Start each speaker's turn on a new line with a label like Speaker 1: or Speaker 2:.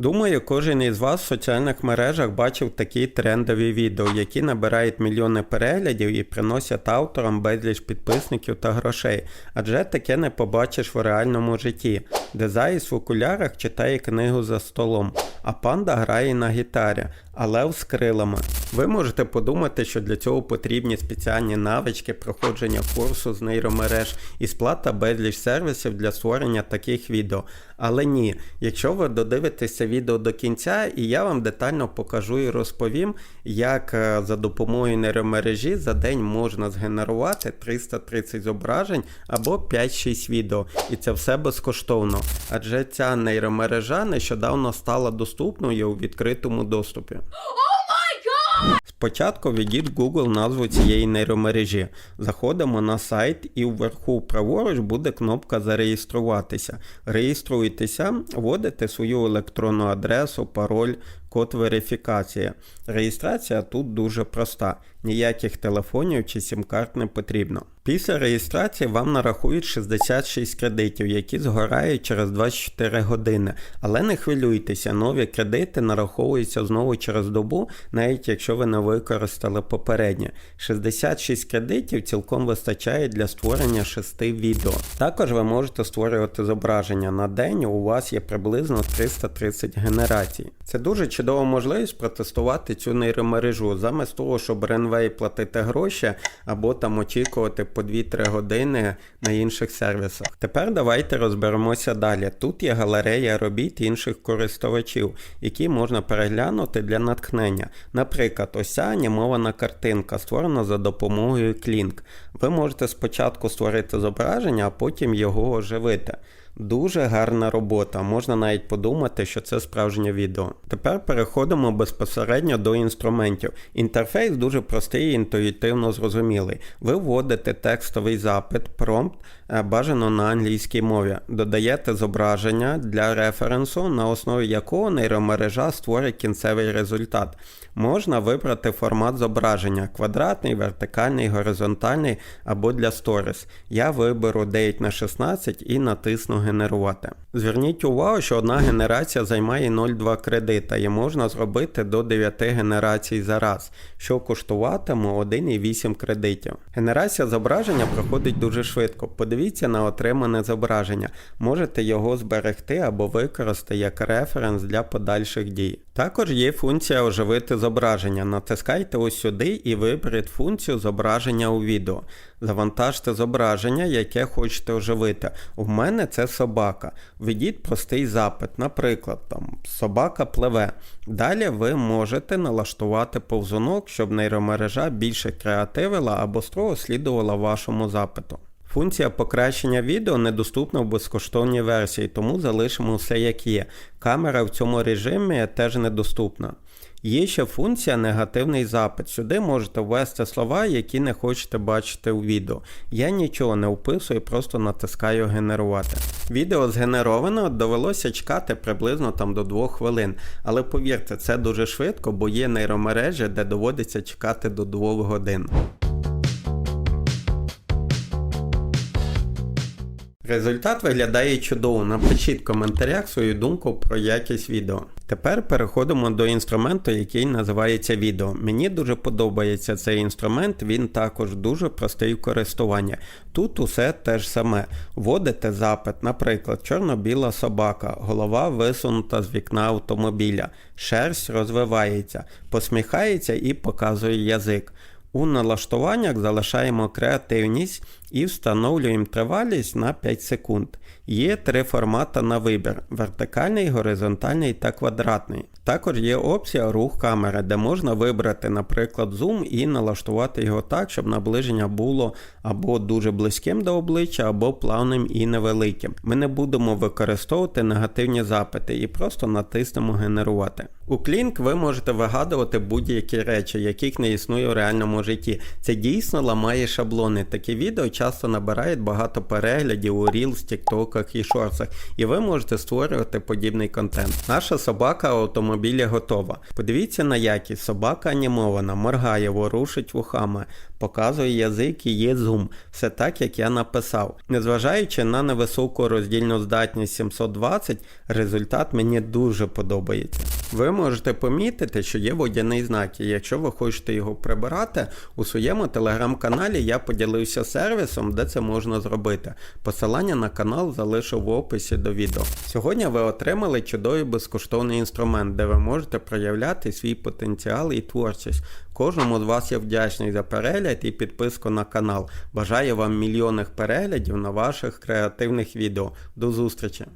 Speaker 1: Думаю, кожен із вас в соціальних мережах бачив такі трендові відео, які набирають мільйони переглядів і приносять авторам безліч підписників та грошей, адже таке не побачиш в реальному житті, де заїзд в окулярах читає книгу за столом, а панда грає на гітарі, а лев з крилами. Ви можете подумати, що для цього потрібні спеціальні навички, проходження курсу з нейромереж і сплата безліч сервісів для створення таких відео. Але ні, якщо ви додивитеся відео до кінця, і я вам детально покажу і розповім, як е, за допомогою нейромережі за день можна згенерувати 330 зображень або 5-6 відео. І це все безкоштовно. Адже ця нейромережа нещодавно стала доступною у відкритому доступі. Спочатку введіть Google назву цієї нейромережі. Заходимо на сайт і вверху праворуч буде кнопка Зареєструватися. Реєструйтеся, вводите свою електронну адресу, пароль, код верифікації. Реєстрація тут дуже проста. Ніяких телефонів чи сім-карт не потрібно. Після реєстрації вам нарахують 66 кредитів, які згорають через 24 години. Але не хвилюйтеся, нові кредити нараховуються знову через добу, навіть якщо ви не використали попереднє. 66 кредитів цілком вистачає для створення 6 відео. Також ви можете створювати зображення на день, у вас є приблизно 330 генерацій. Це дуже чудова можливість протестувати цю нейромережу, замість того, щоб Renway платити гроші або там очікувати по 2-3 години на інших сервісах. Тепер давайте розберемося далі. Тут є галерея робіт інших користувачів, які можна переглянути для натхнення. Наприклад, ось ця анімована картинка, створена за допомогою Klink. Ви можете спочатку створити зображення, а потім його оживити. Дуже гарна робота, можна навіть подумати, що це справжнє відео. Тепер переходимо безпосередньо до інструментів. Інтерфейс дуже простий і інтуїтивно зрозумілий. Ви вводите текстовий запит, промпт, е, бажано на англійській мові, додаєте зображення для референсу, на основі якого нейромережа створить кінцевий результат. Можна вибрати формат зображення квадратний, вертикальний, горизонтальний або для сторіс. Я виберу 9 на 16 і натисну генерувати. Зверніть увагу, що одна генерація займає 0,2 кредита і можна зробити до 9 генерацій за раз, що коштуватиме 1,8 кредитів. Генерація зображення проходить дуже швидко. Подивіться на отримане зображення. Можете його зберегти або використати як референс для подальших дій. Також є функція оживити зображення. Натискайте ось сюди і виберіть функцію зображення у відео. Завантажте зображення, яке хочете оживити. У мене це собака. Введіть простий запит, наприклад, там собака пливе. Далі ви можете налаштувати повзунок, щоб нейромережа більше креативила або строго слідувала вашому запиту. Функція покращення відео недоступна в безкоштовній версії, тому залишимо все як є. Камера в цьому режимі теж недоступна. Є ще функція негативний запит. Сюди можете ввести слова, які не хочете бачити у відео. Я нічого не вписую, просто натискаю генерувати. Відео згенеровано, довелося чекати приблизно там до 2 хвилин. Але повірте, це дуже швидко, бо є нейромережі, де доводиться чекати до 2 годин. Результат виглядає чудово. Напишіть в коментарях свою думку про якість відео. Тепер переходимо до інструменту, який називається відео. Мені дуже подобається цей інструмент, він також дуже простий в користуванні. Тут усе те ж саме. Вводите запит, наприклад, чорно-біла собака, голова висунута з вікна автомобіля, шерсть розвивається, посміхається і показує язик. У налаштуваннях залишаємо креативність і встановлюємо тривалість на 5 секунд. Є три формати на вибір: вертикальний, горизонтальний та квадратний. Також є опція рух камери, де можна вибрати, наприклад, зум і налаштувати його так, щоб наближення було або дуже близьким до обличчя, або плавним і невеликим. Ми не будемо використовувати негативні запити і просто натиснемо генерувати. У Клінк ви можете вигадувати будь-які речі, яких не існує в реальному житті. Це дійсно ламає шаблони. Такі відео часто набирають багато переглядів у Reels, тіктоках і шорсах, і ви можете створювати подібний контент. Наша собака в автомобілі готова. Подивіться на якість. Собака анімована, моргає, ворушить вухами, показує язик і є зум. Все так, як я написав. Незважаючи на невисоку роздільну здатність 720, результат мені дуже подобається. Ви можете помітити, що є водяний знак, і якщо ви хочете його прибирати, у своєму телеграм-каналі я поділився сервісом, де це можна зробити. Посилання на канал залишу в описі до відео. Сьогодні ви отримали чудовий безкоштовний інструмент, де ви можете проявляти свій потенціал і творчість. Кожному з вас я вдячний за перегляд і підписку на канал. Бажаю вам мільйонних переглядів на ваших креативних відео. До зустрічі!